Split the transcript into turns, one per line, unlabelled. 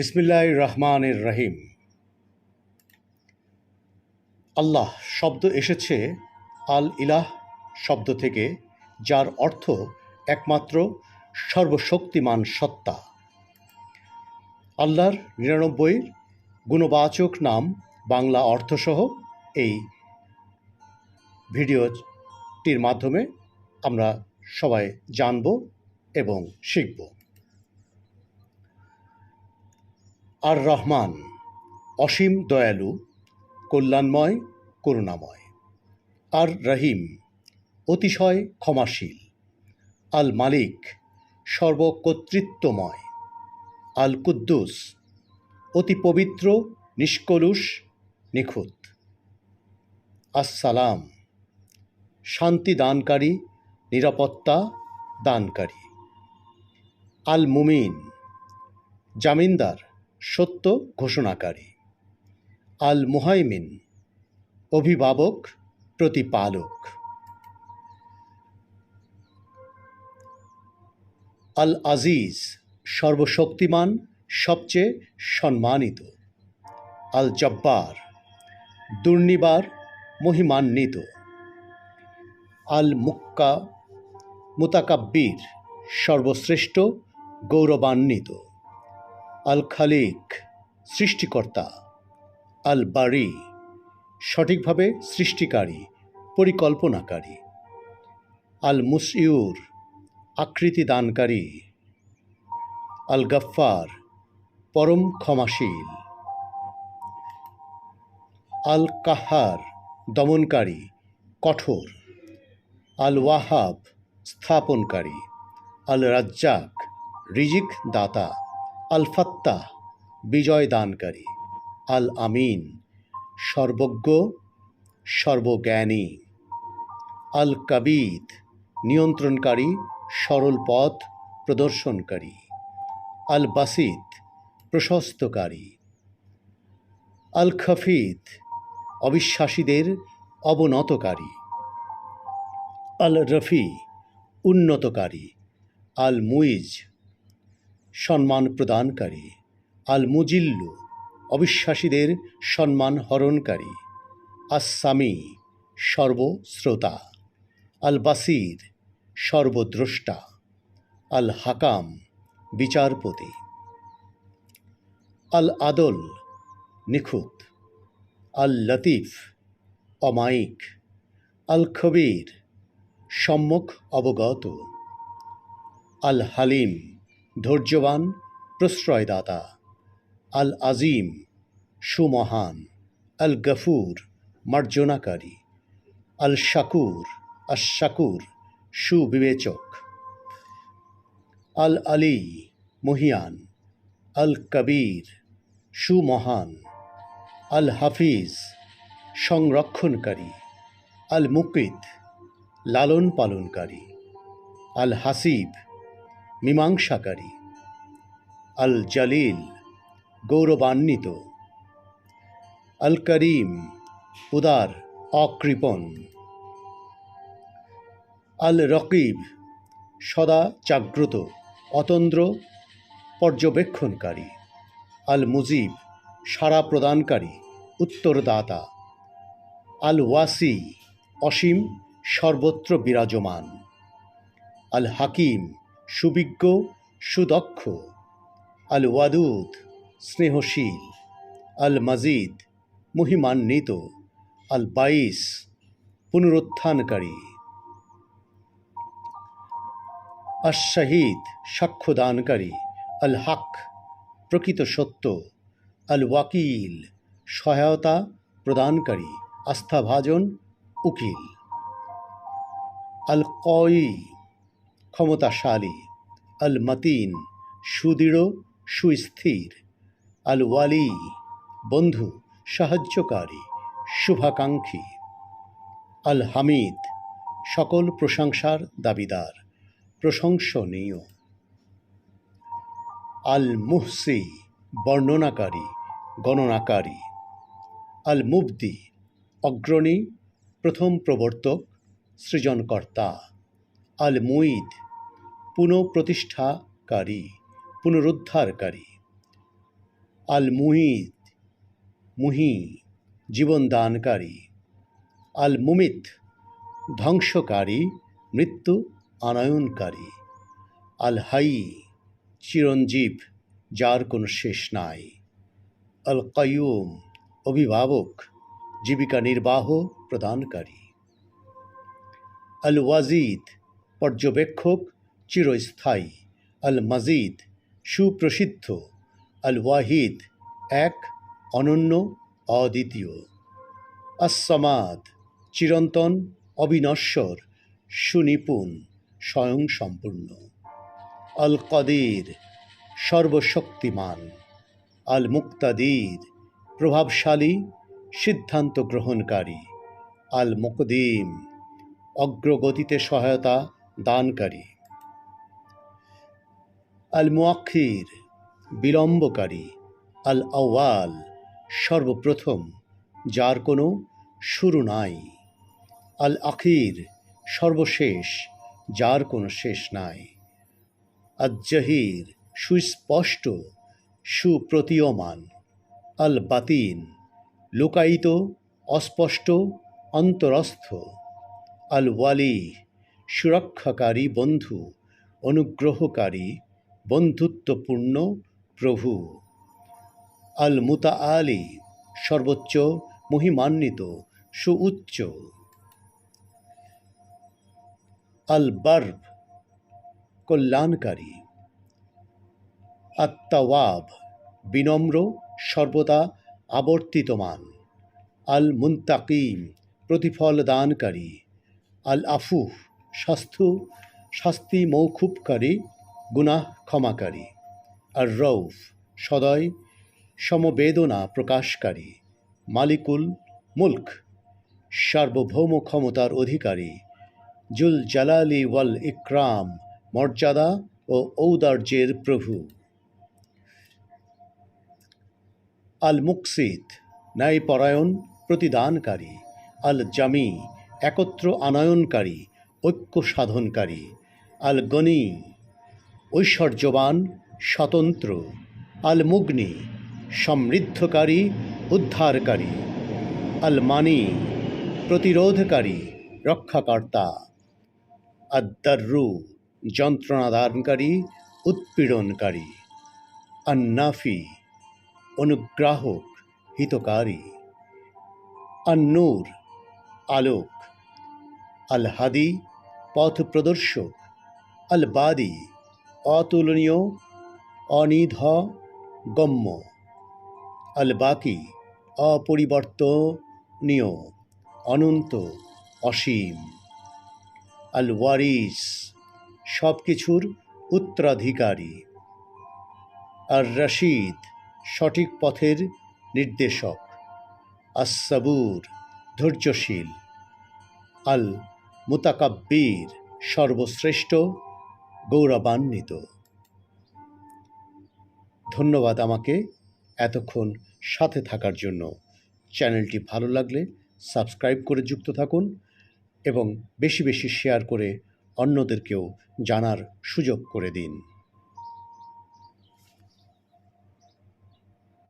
বিসমিল্লাহ রহমানের রহিম। আল্লাহ শব্দ এসেছে আল ইলাহ শব্দ থেকে, যার অর্থ একমাত্র সর্বশক্তিমান সত্তা। আল্লাহর নিরানব্বই গুণবাচক নাম বাংলা অর্থসহ এই ভিডিওটির মাধ্যমে আমরা সবাই জানব এবং শিখব। আর রহমান অসীম দয়ালু, কল্যাণময়, করুণাময়। আর রহিম অতিশয় ক্ষমাশীল। আল মালিক সর্বকর্তৃত্বময়। আল কুদ্দুস অতি পবিত্র, নিষ্কলুষ, নিখুঁত। আসসালাম, শান্তি দানকারী, নিরাপত্তা দানকারী। আল মুমিন জামিনদার। সত্য ঘোষণাকারী। আল মুহাইমিন অভিভাবক, প্রতিপালক। আল আজিজ সর্বশক্তিমান, সবচেয়ে সম্মানিত। আল জব্বার দুর্নিবার, মহিমান্বিত। আল মুক্কা মুতাকাব্বির, সর্বশ্রেষ্ঠ, গৌরবান্বিত। আল খালিক সৃষ্টিকর্তা। আল বারি সঠিকভাবে সৃষ্টিকারী, পরিকল্পনাকারী। আল মুসইউর আকৃতি দানকারী আল গফ্ফার পরম ক্ষমাশীল। আল কাহার দমনকারী, কঠোর। আল ওয়াহাব স্থাপনকারী। আল রাজ্জাক রিজিক দাতা আল ফাত্তাহ বিজয় দানকারী আল আমিন সর্বজ্ঞ, সর্বজ্ঞানী। আল কাবিদ নিয়ন্ত্রণকারী, সরল পথ প্রদর্শনকারী। আল বাসিত প্রশস্তকারী। আল খফিদ অবিশ্বাসীদের অবনতকারী। আল রফি উন্নতকারী। আল মুইজ সম্মান প্রদানকারী। আল মুজিল্লু অবিশ্বাসীদের সম্মান হরণকারী। আসামি সর্বশ্রোতা। আল বাসির সর্বদ্রষ্টা। আল হাকাম বিচারপতি। আল আদল নিখুঁত। আল লতিফ অমায়িক। আল খবির সম্মুখ অবগত। আল হালিম ধৈর্যবান, প্রশ্রয়দাতা আল আজিম সুমহান আল গফুর মার্জনাকারী আল শাকুর আশাকুর সুবিবেচক আল আলী মহিয়ান আল কবির সুমহান আল হাফিজ সংরক্ষণকারী আল মুকিত লালন পালনকারী আল হাসিব মীমাংসাকারী। আল জালিল গৌরবান্বিত। আল করিম উদার, অকৃপণ। আল রকিব সদা জাগ্রত, অতন্দ্র, পর্যবেক্ষণকারী। আল মুজিব সাড়া প্রদানকারী, উত্তরদাতা। আল ওয়াসি অসীম, সর্বত্র বিরাজমান। আল হাকিম সুবিজ্ঞ, সুদক্ষ। আল ওয়াদুদ স্নেহশীল। আল মাজিদ মহিমান্বিত। আল বাইস পুনরুত্থানকারী। আশাহিদ সাক্ষ্যদানকারী। আল হাক প্রকৃত সত্য। আল ওয়াকিল সহায়তা প্রদানকারী। আস্থাভাজন, উকিল। আল কই ক্ষমতাশালী আল মতিন সুদৃঢ়, সুস্থির আল ওয়ালি বন্ধু, সাহায্যকারী, শুভাকাঙ্ক্ষী। আল হামিদ সকল প্রশংসার দাবিদার, প্রশংসনীয়। আল মুহসি বর্ণনাকারী, গণনাকারী। আল মুবদি অগ্রণী, প্রথম প্রবর্তক, সৃজনকর্তা। আল মুইদ পুনঃপ্রতিষ্ঠাকারী, পুনরুদ্ধারকারী। আল মুহিত মুহি, জীবনদানকারী। আল মুমিত ধ্বংসকারী, মৃত্যু আনয়নকারী। আল হাই চিরঞ্জীব, যার কোনো শেষ নাই। আল কায়ুম অভিভাবক, জীবিকা নির্বাহ প্রদানকারী। আল ওয়াজিদ পর্যবেক্ষক, চিরস্থায়ী। আল মাজিদ সুপ্রসিদ্ধ। আল ওয়াহিদ এক, অনন্য, অদ্বিতীয়। আসমাদ চিরন্তন, অবিনশ্বর, সুনিপুণ স্বয়ং সম্পূর্ণ আল কদির সর্বশক্তিমান। আল মুক্তাদির প্রভাবশালী, সিদ্ধান্ত গ্রহণকারী। আল মুকদিম অগ্রগতিতে সহায়তা দানকারী। আল মুয়াক্ষির বিলম্বকারী। আল আওয়াল সর্বপ্রথম, যার কোনো শুরু নাই। আল আখির সর্বশেষ, যার কোনো শেষ নাই। আজ্জাহির সুস্পষ্ট, সুপ্রতীয়মান। আল বাতিন লুকায়িত, অস্পষ্ট, অন্তরস্থ। আল ওয়ালি সুরক্ষাকারী বন্ধু, অনুগ্রহকারী, বন্ধুত্বপূর্ণ প্রভু। আল মুতা আলী সর্বোচ্চ, মহিমান্বিত, সুউচ্চ। আল বার্ব কল্যাণকারী। আত্মাওয়াব বিনম্র, সর্বদা আবর্তিতমান। আল মুন্তাকিম প্রতিফল দানকারী আল আফুফ স্বাস্থ্য শাস্তি মৌখুবকারী, গুনাহ ক্ষমাকারী। আর রৌফ সদয়, সমবেদনা প্রকাশকারী। মালিকুল মুল্ক, সার্বভৌম ক্ষমতার অধিকারী। জুল জালালি ওয়াল ইকরাম, মর্যাদা ও ঔদার্যের প্রভু। আল মুকসিদ, ন্যায়পরায়ণ প্রতিদানকারী। আল জামি, একত্র আনয়নকারী। ঐক্য সাধনকারী আল গনি ঐশ্বর্যবান, স্বতন্ত্র আল মুগ্নি সমৃদ্ধকারী, উদ্ধারকারী আল মানি প্রতিরোধকারী, রক্ষাকর্তা আদ্দারু যন্ত্রণাদানকারী উৎপীড়নকারী, আন্নাফি, অনুগ্রাহক, হিতকারী, আন্নূর, আলোক আল হাদি পথ প্রদর্শক আল বাদি অতুলনীয়, অনিধ, গম্য। আল বাকি অপরিবর্তনীয়, অনন্ত, অসীম। আল ওয়ারিস সব কিছুর উত্তরাধিকারী। আর রশিদ সঠিক পথের নির্দেশক। আসাবুর ধৈর্যশীল। আল মুতাকাব্বির সর্বশ্রেষ্ঠ গৌরবান্বিত। ধন্যবাদ আমাকে এতক্ষণ সাথে থাকার জন্য। চ্যানেলটি ভালো লাগলে সাবস্ক্রাইব করে যুক্ত থাকুন এবং বেশি বেশি শেয়ার করে অন্যদেরকেও জানার সুযোগ করে দিন।